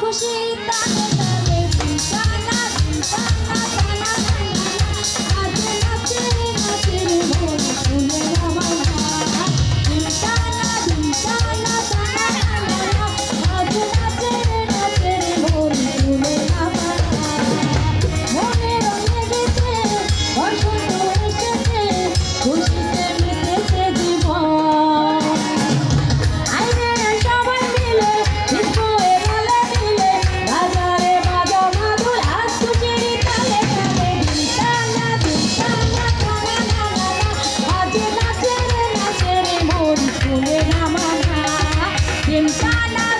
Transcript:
খুশি তানে Shala.